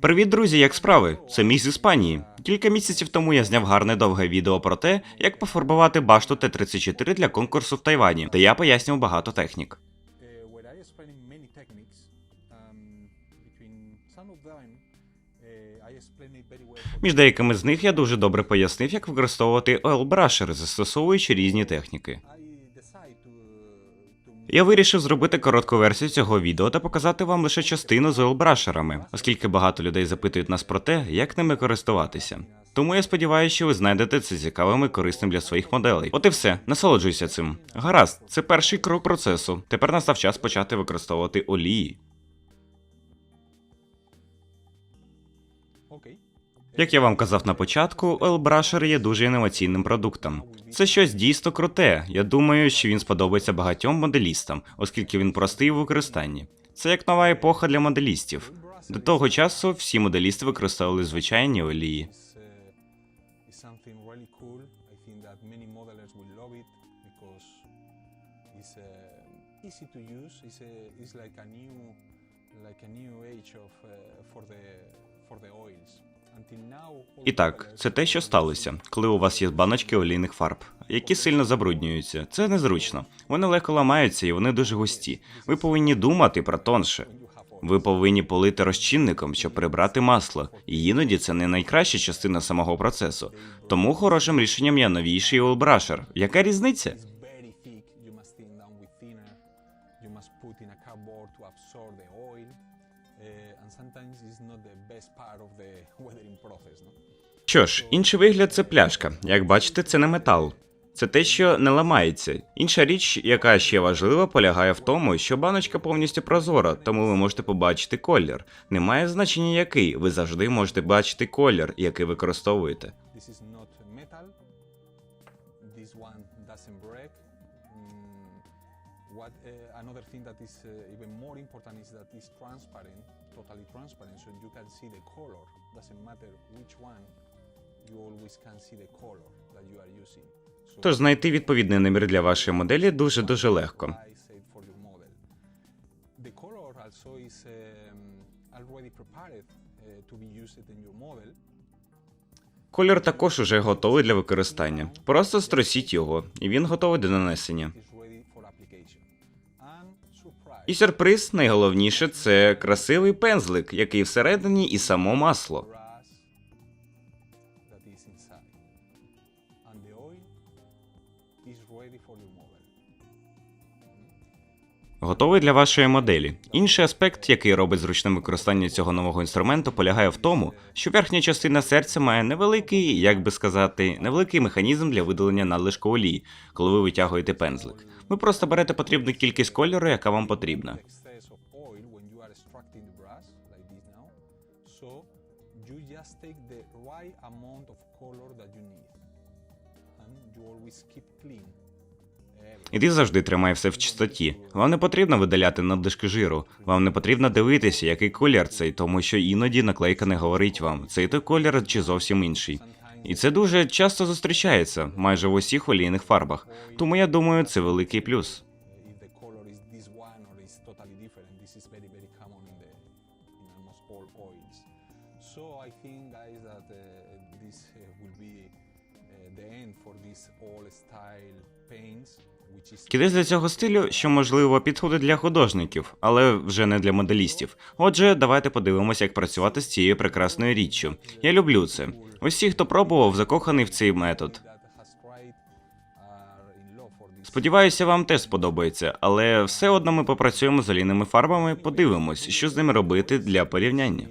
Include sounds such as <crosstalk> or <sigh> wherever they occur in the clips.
Привіт, друзі, як справи? Це мій з Іспанії. Кілька місяців тому я зняв гарне довге відео про те, як пофарбувати башту Т-34 для конкурсу в Тайвані, де я пояснював багато технік. Uh. Um, uh, Між деякими з них я дуже добре пояснив, як використовувати oil brusher, застосовуючи різні техніки. Я вирішив зробити коротку версію цього відео та показати вам лише частину з олбрашерами, оскільки багато людей запитують нас про те, як ними користуватися. Тому я сподіваюся, що ви знайдете це цікавим і корисним для своїх моделей. От і все, насолоджуйся цим. Гаразд, це перший крок процесу. Тепер настав час почати використовувати олії. Як я вам казав на початку, ойл-брашер є дуже інноваційним продуктом. Це щось дійсно круте. Я думаю, що він сподобається багатьом моделістам, оскільки він простий у використанні. Це як нова епоха для моделістів. До того часу всі моделісти використовували звичайні олії. For the for the oils. І так, це те, що сталося, коли у вас є баночки олійних фарб, які сильно забруднюються. Це незручно. Вони легко ламаються і вони дуже густі. Ви повинні думати про тонше. Ви повинні полити розчинником, щоб прибрати масло, і іноді це не найкраща частина самого процесу. Тому хорошим рішенням є новіший олбрашер. Яка різниця? <laughs> Що ж, інший вигляд це пляшка. Як бачите, це не метал. Це те, що не ламається. Інша річ, яка ще важлива, полягає в тому, що баночка повністю прозора, тому ви можете побачити колір. Немає значення який, ви завжди можете бачити колір, який використовуєте. Thing that is uh, even more important is that it's transparent, totally transparent, so you can see the color. Doesn't matter which one, you always can see the color that you are using. So Тож знайти відповідний намір для вашої моделі дуже дуже легко. I said for your model. The color also is um, already prepared uh, to be used in your model. Колір також уже готовий для використання. Просто струсіть його, і він готовий до нанесення. Is І сюрприз, найголовніше, це красивий пензлик, який всередині і само масло. Готовий для вашої моделі. Інший аспект, який робить зручним використання цього нового інструменту, полягає в тому, що верхня частина серця має невеликий, як би сказати, невеликий механізм для видалення надлишку олії, коли ви витягуєте пензлик. Ви просто берете потрібну кількість кольору, яка вам потрібна. Amount of color that you need. And you always keep clean. І ти завжди тримай все в чистоті. Вам не потрібно видаляти надлишки жиру. Вам не потрібно дивитися, який колір цей, тому що іноді наклейка не говорить вам, цей той колір чи зовсім інший. І це дуже часто зустрічається майже в усіх олійних фарбах. Тому я думаю, це великий плюс. This all style which для цього стилю, що можливо підходить для художників, але вже не для моделістів. Отже, давайте подивимося, як працювати з цією прекрасною річчю. Я люблю це. Усі, хто пробував, закоханий в цей метод. Сподіваюся, вам теж сподобається, але все одно ми попрацюємо з олійними фарбами, подивимось, що з ними робити для порівняння.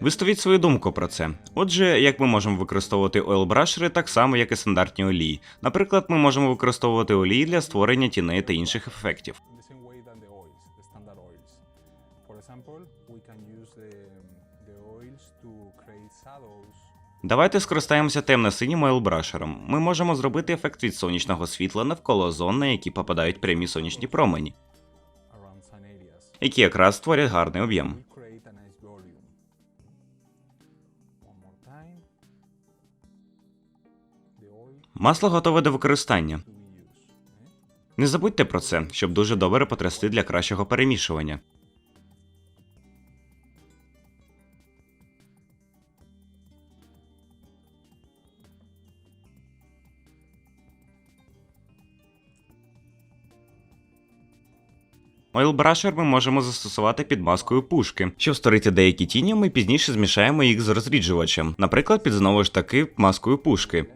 Виставіть свою думку про це. Отже, як ми можемо використовувати ойл-брашери так само, як і стандартні олії. Наприклад, ми можемо використовувати олії для створення тіней та інших ефектів. Давайте скористаємося темно-синім ойл-брашером. Ми можемо зробити ефект від сонячного світла навколо зон, на які попадають прямі сонячні промені, які якраз створять гарний об'єм. Масло готове до використання. Не забудьте про це, щоб дуже добре потрясти для кращого перемішування. Ойл-брашер ми можемо застосувати під маскою пушки. Щоб створити деякі тіні, ми пізніше змішаємо їх з розріджувачем, наприклад, під знову ж таки маскою пушки.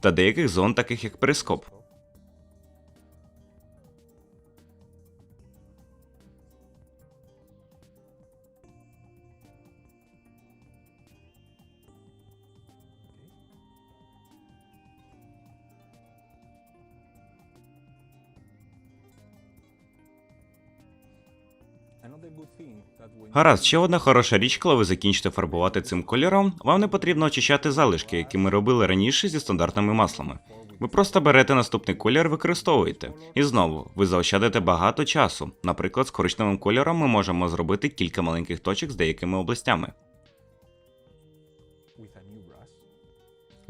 Та деяких зон, таких як перископ. Гаразд, ще одна хороша річ, коли ви закінчите фарбувати цим кольором, вам не потрібно очищати залишки, які ми робили раніше зі стандартними маслами. Ви просто берете наступний колір використовуєте. І знову, ви заощадите багато часу. Наприклад, з коричневим кольором ми можемо зробити кілька маленьких точок з деякими областями.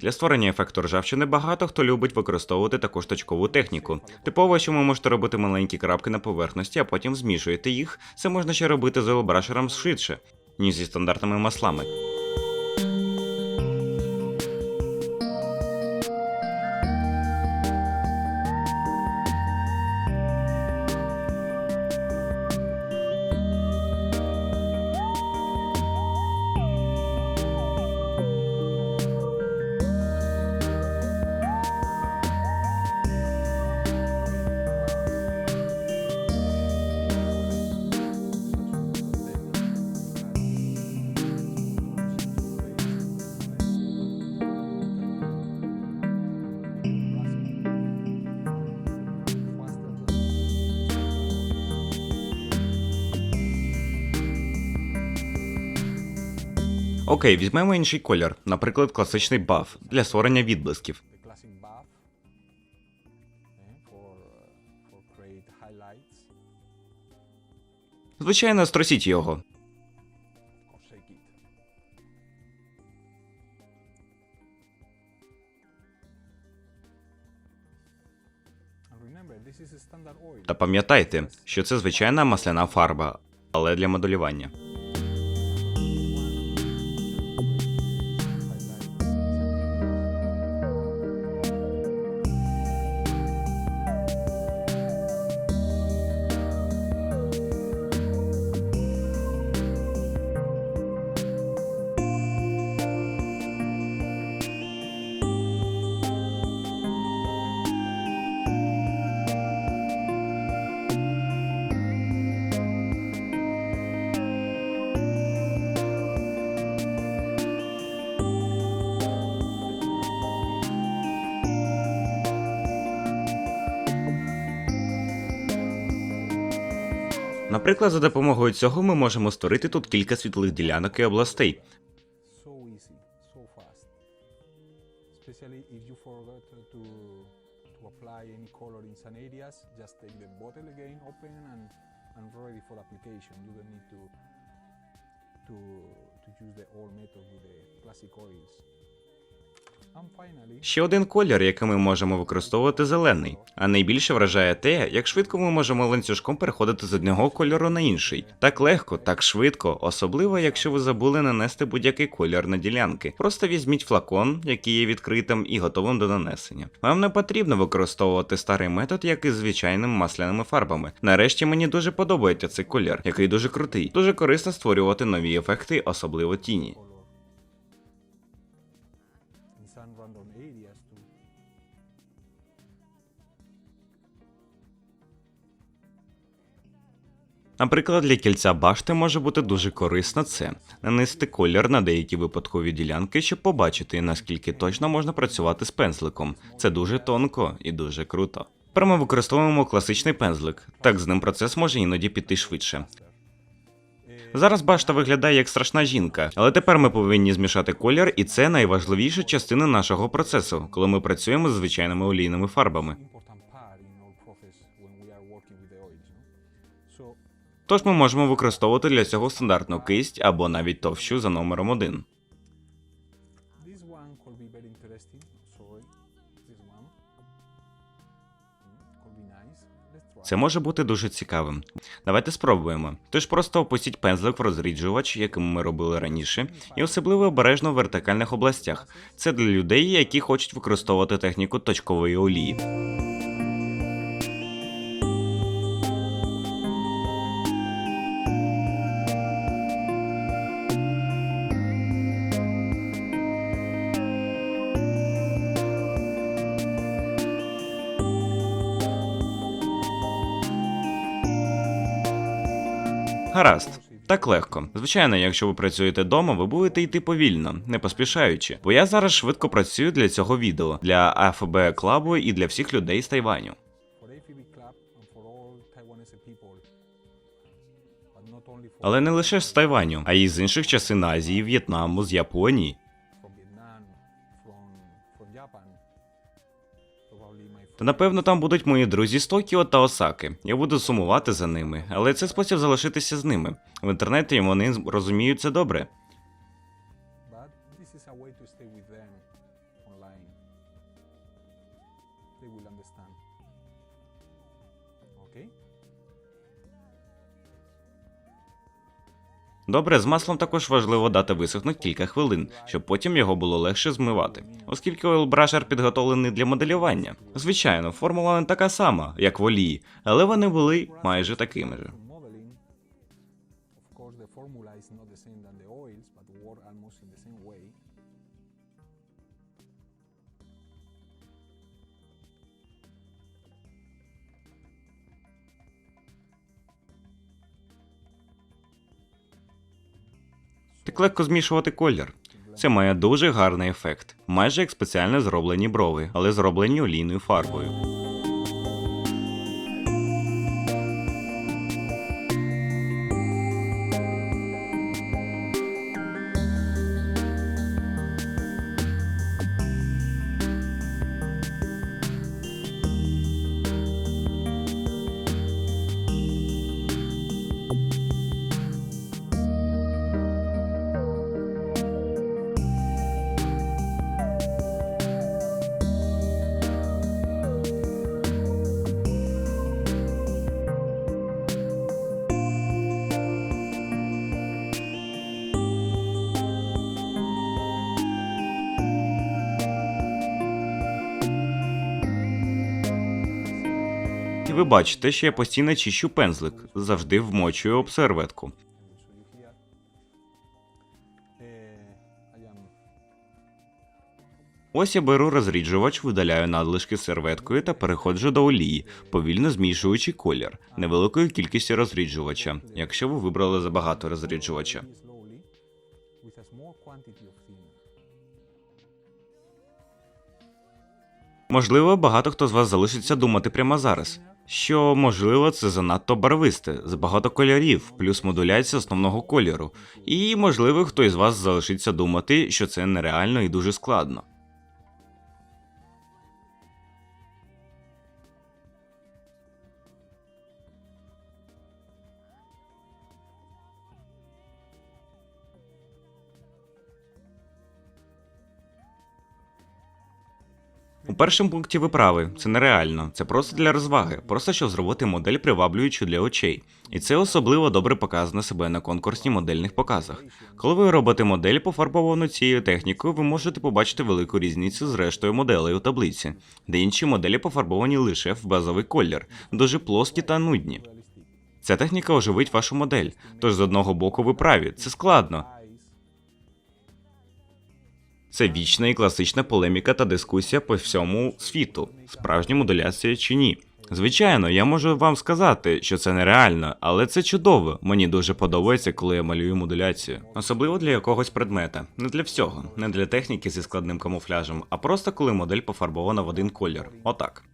Для створення ефекту ржавчини багато хто любить використовувати також точкову техніку. Типово, що ви можете робити маленькі крапки на поверхності, а потім змішуєте їх. Це можна ще робити з олбрашером швидше, ніж зі стандартними маслами. Окей, візьмемо інший колір, наприклад, класичний баф для створення відблисків. Звичайно, струсіть його. Та пам'ятайте, що це звичайна масляна фарба, але для моделювання. Наприклад, за допомогою цього ми можемо створити тут кілька світлих ділянок і областей. to use the old method with the classic oils. Ще один колір, який ми можемо використовувати зелений. А найбільше вражає те, як швидко ми можемо ланцюжком переходити з одного кольору на інший. Так легко, так швидко, особливо якщо ви забули нанести будь-який колір на ділянки. Просто візьміть флакон, який є відкритим і готовим до нанесення. Вам не потрібно використовувати старий метод, як із звичайними масляними фарбами. Нарешті мені дуже подобається цей колір, який дуже крутий. Дуже корисно створювати нові ефекти, особливо тіні. Random areas too. Наприклад, для кільця башти може бути дуже корисно це нанести колір на деякі випадкові ділянки, щоб побачити, наскільки точно можна працювати з пензликом. Це дуже тонко і дуже круто. Тепер ми використовуємо класичний пензлик. Так з ним процес може іноді піти швидше. Зараз башта виглядає як страшна жінка, але тепер ми повинні змішати колір, і це найважливіша частина нашого процесу, коли ми працюємо з звичайними олійними фарбами. Тож ми можемо використовувати для цього стандартну кисть або навіть товщу за номером 1. Це може бути дуже цікавим. Давайте спробуємо. Тож просто опустіть пензлик в розріджувач, яким ми робили раніше, і особливо обережно в вертикальних областях. Це для людей, які хочуть використовувати техніку точкової олії. Гаразд. Так легко. Звичайно, якщо ви працюєте вдома, ви будете йти повільно, не поспішаючи. Бо я зараз швидко працюю для цього відео, для АФБ клабу і для всіх людей з Тайваню. Але не лише з Тайваню, а й з інших частин Азії, В'єтнаму, з Японії. Та напевно там будуть мої друзі з Токіо та Осаки. Я буду сумувати за ними, але це спосіб залишитися з ними. В інтернеті вони розуміють це добре. Добре, з маслом також важливо дати висохнути кілька хвилин, щоб потім його було легше змивати, оскільки ойл-брашер підготовлений для моделювання. Звичайно, формула не така сама, як в олії, але вони були майже такими ж. Formula is not the same than the. Так легко змішувати колір. Це має дуже гарний ефект, майже як спеціально зроблені брови, але зроблені олійною фарбою. Ви бачите, що я постійно чищу пензлик, завжди вмочую об серветку. Ось я беру розріджувач, видаляю надлишки серветкою та переходжу до олії, повільно змішуючи колір невеликою кількістю розріджувача, якщо ви вибрали забагато розріджувача. Можливо, багато хто з вас залишиться думати прямо зараз, що можливо це занадто барвисте, з багато кольорів, плюс модуляція основного кольору. І можливо, хто із вас залишиться думати, що це нереально і дуже складно. У першому пункті ви праві, це нереально, це просто для розваги, просто щоб зробити модель приваблюючу для очей. І це особливо добре показано себе на конкурсні модельних показах. Коли ви робите модель пофарбовану цією технікою, ви можете побачити велику різницю з рештою моделей у таблиці, де інші моделі пофарбовані лише в базовий колір, дуже плоскі та нудні. Ця техніка оживить вашу модель. Тож з одного боку ви праві, це складно. Це вічна і класична полеміка та дискусія по всьому світу, справжня модуляція чи ні. Звичайно, я можу вам сказати, що це нереально, але це чудово. Мені дуже подобається, коли я малюю модуляцію. Особливо для якогось предмета, не для всього, не для техніки зі складним камуфляжем, а просто коли модель пофарбована в один колір. Отак.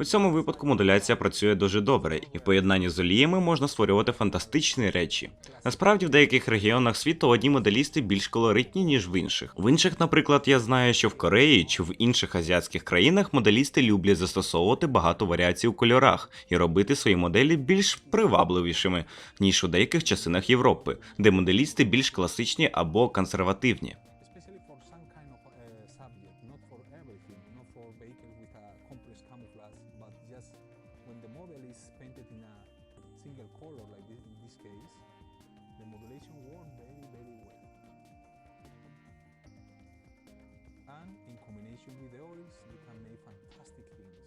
У цьому випадку модуляція працює дуже добре, і в поєднанні з оліями можна створювати фантастичні речі. Насправді, в деяких регіонах світу одні моделісти більш колоритні, ніж в інших. В інших, наприклад, я знаю, що в Кореї чи в інших азіатських країнах моделісти люблять застосовувати багато варіацій у кольорах і робити свої моделі більш привабливішими, ніж у деяких частинах Європи, де моделісти більш класичні або консервативні. Single color, like this, in this case, the modulation works very, very well. And in combination with the oils, you can make fantastic things.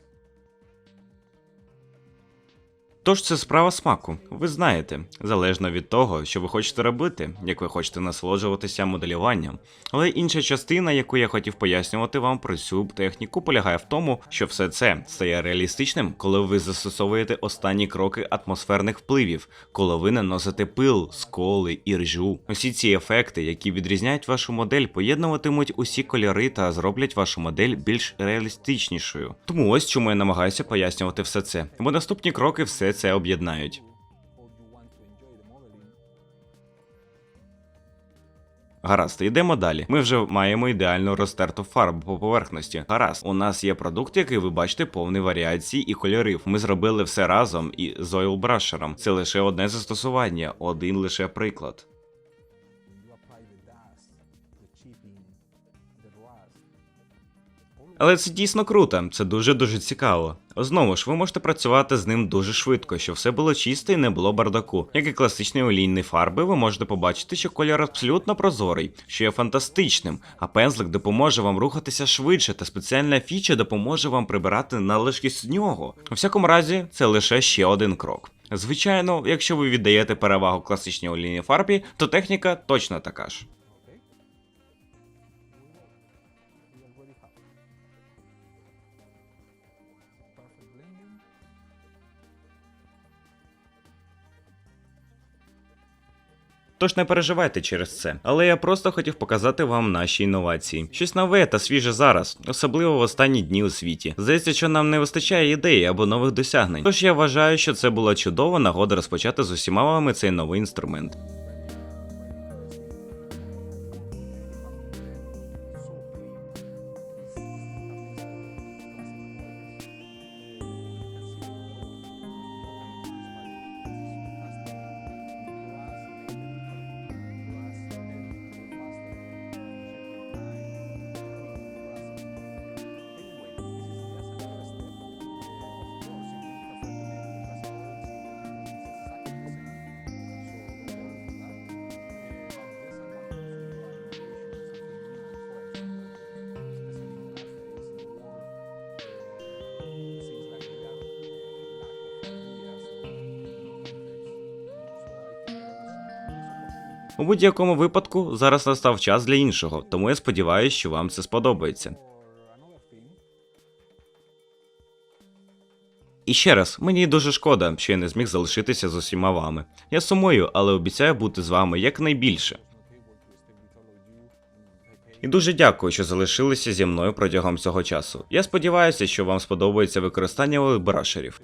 Тож це справа смаку, ви знаєте, залежно від того, що ви хочете робити, як ви хочете насолоджуватися моделюванням. Але інша частина, яку я хотів пояснювати вам про цю техніку, полягає в тому, що все це стає реалістичним, коли ви застосовуєте останні кроки атмосферних впливів, коли ви наносите пил, сколи і ржу. Усі ці ефекти, які відрізняють вашу модель, поєднуватимуть усі кольори та зроблять вашу модель більш реалістичнішою. Тому ось чому я намагаюся пояснювати все це, бо наступні кроки все це об'єднають. Гаразд, йдемо далі. Ми вже маємо ідеально розтерту фарбу по поверхності. Гаразд, у нас є продукт, який ви бачите повний варіацій і кольорів. Ми зробили все разом і з ойл-брашером. Це лише одне застосування, один лише приклад. Але це дійсно круто, це дуже дуже цікаво. Знову ж, ви можете працювати з ним дуже швидко, щоб все було чисто і не було бардаку. Як і класичні олійні фарби, ви можете побачити, що колір абсолютно прозорий, що є фантастичним, а пензлик допоможе вам рухатися швидше, та спеціальна фіча допоможе вам прибирати налишки з нього. У всякому разі, це лише ще один крок. Звичайно, якщо ви віддаєте перевагу класичній олійній фарбі, то техніка точно така ж. Тож не переживайте через це. Але я просто хотів показати вам наші інновації. Щось нове та свіже зараз, особливо в останні дні у світі. Здається, що нам не вистачає ідей або нових досягнень. Тож я вважаю, що це була чудова нагода розпочати з усіма вами цей новий інструмент. У будь-якому випадку зараз настав час для іншого, тому я сподіваюся, що вам це сподобається. І ще раз, мені дуже шкода, що я не зміг залишитися з усіма вами. Я сумую, але обіцяю бути з вами якнайбільше. І дуже дякую, що залишилися зі мною протягом цього часу. Я сподіваюся, що вам сподобається використання брашерів.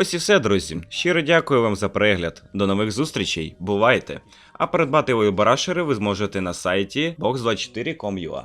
Ось і все, друзі. Щиро дякую вам за перегляд. До нових зустрічей. Бувайте! А придбати брашери ви зможете на сайті box24.com.ua.